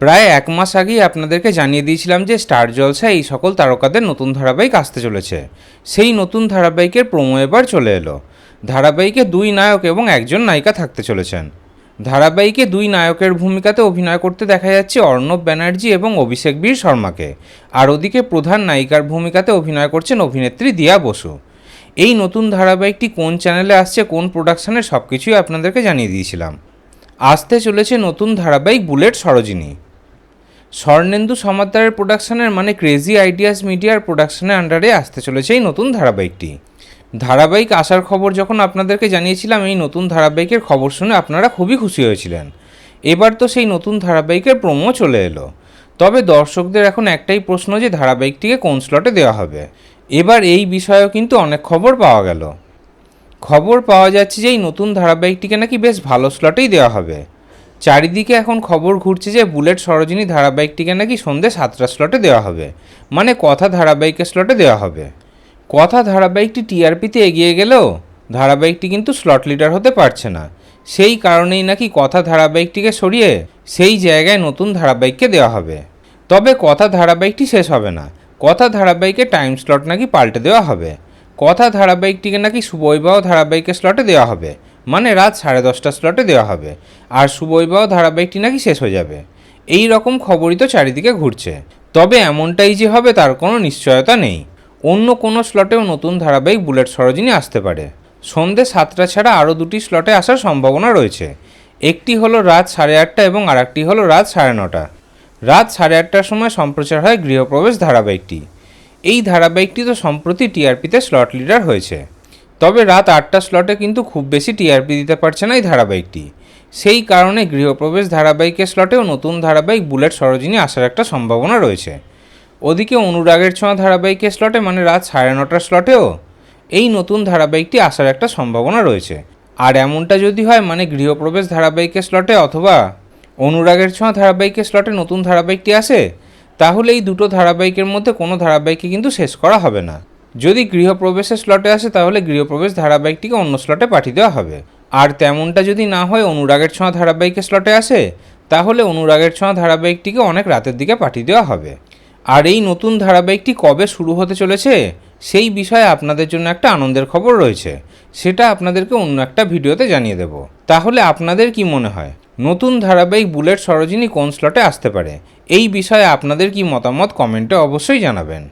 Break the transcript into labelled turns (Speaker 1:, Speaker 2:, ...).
Speaker 1: প্রায় এক মাস আগেই আপনাদেরকে জানিয়ে দিয়েছিলাম যে স্টার জলসা এই সকল তারকাদের নতুন ধারাবাহিক আসতে চলেছে। সেই নতুন ধারাবাহিকের প্রোমো এবার চলে এলো। ধারাবাহিকে দুই নায়ক এবং একজন নায়িকা থাকতে চলেছেন। ধারাবাহিকে দুই নায়কের ভূমিকাতে অভিনয় করতে দেখা যাচ্ছে অর্ণব ব্যানার্জি এবং অভিষেক বীর শর্মাকে। আর ওদিকে প্রধান নায়িকার ভূমিকাতে অভিনয় করছেন অভিনেত্রী দিয়া বসু। এই নতুন ধারাবাহিকটি কোন চ্যানেলে আসছে, কোন প্রোডাকশনের সব কিছুই আপনাদেরকে জানিয়ে দিয়েছিলাম। আসতে চলেছে নতুন ধারাবাহিক বুলেট সরোজিনী। স্বর্ণেন্দু সমাদ্দারের প্রোডাকশনের মানে ক্রেজি আইডিয়াস মিডিয়ার প্রোডাকশনের আন্ডারে আসতে চলেছে এই নতুন ধারাবাহিকটি। ধারাবাহিক আসার খবর যখন আপনাদেরকে জানিয়েছিলাম, এই নতুন ধারাবাহিকের খবর শুনে আপনারা খুবই খুশি হয়েছিলেন। এবার তো সেই নতুন ধারাবাহিকের প্রোমো চলে এলো। তবে দর্শকদের এখন একটাই প্রশ্ন যে ধারাবাহিকটিকে কোন স্লটে দেওয়া হবে? এবার এই বিষয়েও কিন্তু অনেক খবর পাওয়া গেল। খবর পাওয়া যাচ্ছে যে এই নতুন ধারাবাহিকটিকে নাকি বেশ ভালো স্লটেই দেওয়া হবে। চারিদিকে এখন খবর ঘুরছে যে বুলেট সরোজিনী ধারাবাহিকটিকে নাকি সন্ধ্যে সাতটা স্লটে দেওয়া হবে। মানে কথা ধারাবাহিকের স্লটে দেওয়া হবে। কথা ধারাবাহিকটি টিআরপিতে এগিয়ে গেলেও ধারাবাহিকটি কিন্তু স্লট লিডার হতে পারছে না। সেই কারণেই নাকি কথা ধারাবাহিকটিকে সরিয়ে সেই জায়গায় নতুন ধারাবাহিককে দেওয়া হবে। তবে কথা ধারাবাহিকটি শেষ হবে না। কথা ধারাবাহিকে টাইম স্লট নাকি পাল্টে দেওয়া হবে। কথা ধারাবাহিকটিকে নাকি সুবৈবাহ ধারাবাহিকের স্লটে দেওয়া হবে। মানে রাত সাড়ে দশটা স্লটে দেওয়া হবে। আর সুবৈবাহ ধারাবাহিকটি নাকি শেষ হয়ে যাবে। এই রকম খবরই তো চারিদিকে ঘুরছে। তবে এমনটাই যে হবে তার কোনো নিশ্চয়তা নেই। অন্য কোনো স্লটেও নতুন ধারাবাহিক বুলেট সরোজিনী আসতে পারে। সন্ধে সাতটা ছাড়া আরও দুটি স্লটে আসার সম্ভাবনা রয়েছে। একটি হলো রাত সাড়ে আটটা এবং আরেকটি হলো রাত সাড়ে নটা। রাত সাড়ে আটটার সময় সম্প্রচার হয় গৃহপ্রবেশ ধারাবাহিকটি। এই ধারাবাহিকটি তো সম্প্রতি টিআরপিতে স্লট লিডার হয়েছে। তবে রাত আটটা স্লটে কিন্তু খুব বেশি টিআরপি দিতে পারছে না এই ধারাবাহিকটি। সেই কারণে গৃহপ্রবেশ ধারাবাহিকের স্লটেও নতুন ধারাবাহিক বুলেট সরোজিনী আসার একটা সম্ভাবনা রয়েছে। ওদিকে অনুরাগের ছোঁয়া ধারাবাহিকের স্লটে মানে রাত সাড়ে নটার স্লটেও এই নতুন ধারাবাহিকটি আসার একটা সম্ভাবনা রয়েছে। আর এমনটা যদি হয় মানে গৃহপ্রবেশ ধারাবাহিকের স্লটে অথবা অনুরাগের ছোঁয়া ধারাবাহিকের স্লটে নতুন ধারাবাহিকটি আসে, তাহলে এই দুটো ধারাবাহিকের মধ্যে কোনো ধারাবাহিককে কিন্তু শেষ করা হবে না। যদি গৃহপ্রবেশের স্লটে আসে, তাহলে গৃহপ্রবেশ ধারাবাহিকটিকে অন্য স্লটে পাঠিয়ে দেওয়া হবে। আর তেমনটা যদি না হয়, অনুরাগের ছোঁয়া ধারাবাহিকের স্লটে আসে, তাহলে অনুরাগের ছোঁয়া ধারাবাহিকটিকে অনেক রাতের দিকে পাঠিয়ে দেওয়া হবে। আর এই নতুন ধারাবাহিকটি কবে শুরু হতে চলেছে, সেই বিষয়ে আপনাদের জন্য একটা আনন্দের খবর রয়েছে। সেটা আপনাদেরকে অন্য একটা ভিডিওতে জানিয়ে দেব। তাহলে আপনাদের কি মনে হয়, নতুন ধারাবাহিক বুলেট সরোজিনী কোন স্লটে আসতে পারে? এই বিষয়ে আপনাদের কি মতামত কমেন্টে অবশ্যই জানাবেন।